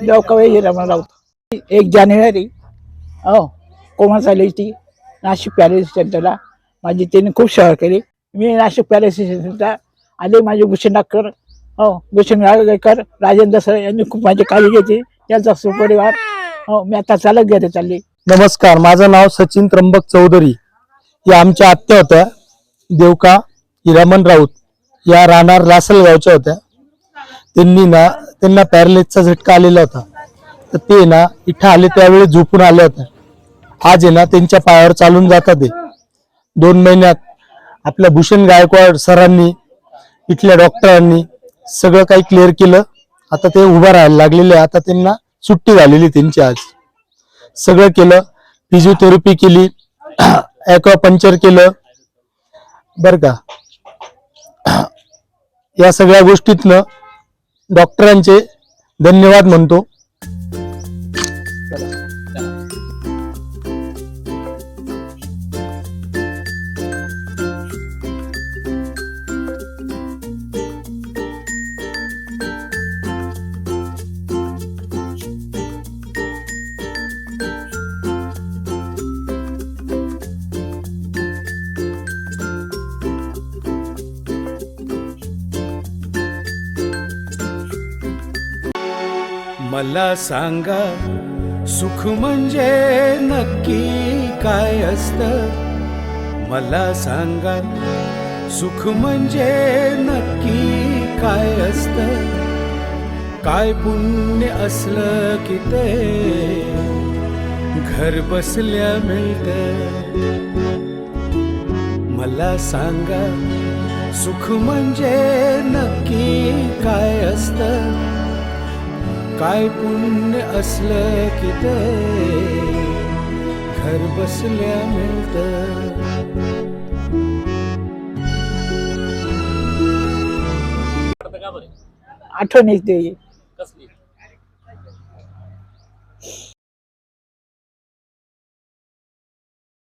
देवकवे हिरामण राऊत एक जानेवारी हो कोमल ती नाशिक पॅलेस सेंटरला माझी त्यांनी खूप सेवा केली. मी नाशिक पॅलेस सेंटरला आले माझे भूषण डाक्कर हो भूषण गाळवेकर राजेंद्र सर यांनी खूप माझी काळजी घेतली. त्यांचा सुपरिवार हो मी आता चालत घरी चालली. नमस्कार माझं नाव सचिन त्र्यंबक चौधरी. या आमच्या आत्या होत्या देवका हिरामन राऊत या राहणार लासलगावच्या होत्या. त्यांनी ना त्यांना पॅरलेजचा झटका आलेला होता. तर ते ना इथं आले त्यावेळी झोपून आले होते. आज आहे ना त्यांच्या पायावर चालून जातात ते. दोन महिन्यात आपल्या भूषण गायकवाड सरांनी इथल्या डॉक्टरांनी सगळं काही क्लिअर केलं. आता ते उभं राहायला लागलेले आता त्यांना सुट्टी झालेली त्यांची आज. सगळं केलं. फिजिओथेरपी केली. पंचर केलं. बर का? या सगळ्या गोष्टीतनं डॉक्टरांचे धन्यवाद म्हणतो. मला सांगा सुख म्हणजे नक्की काय असत? मला सांगा सुख म्हणजे नक्की काय असत? काय पुण्य असलं की ते? घर बसल्या मिळत. मला सांगा सुख म्हणजे नक्की काय असतं? काय पुण्य असलं की ते? घर बसल्या मिळत. आठवण येते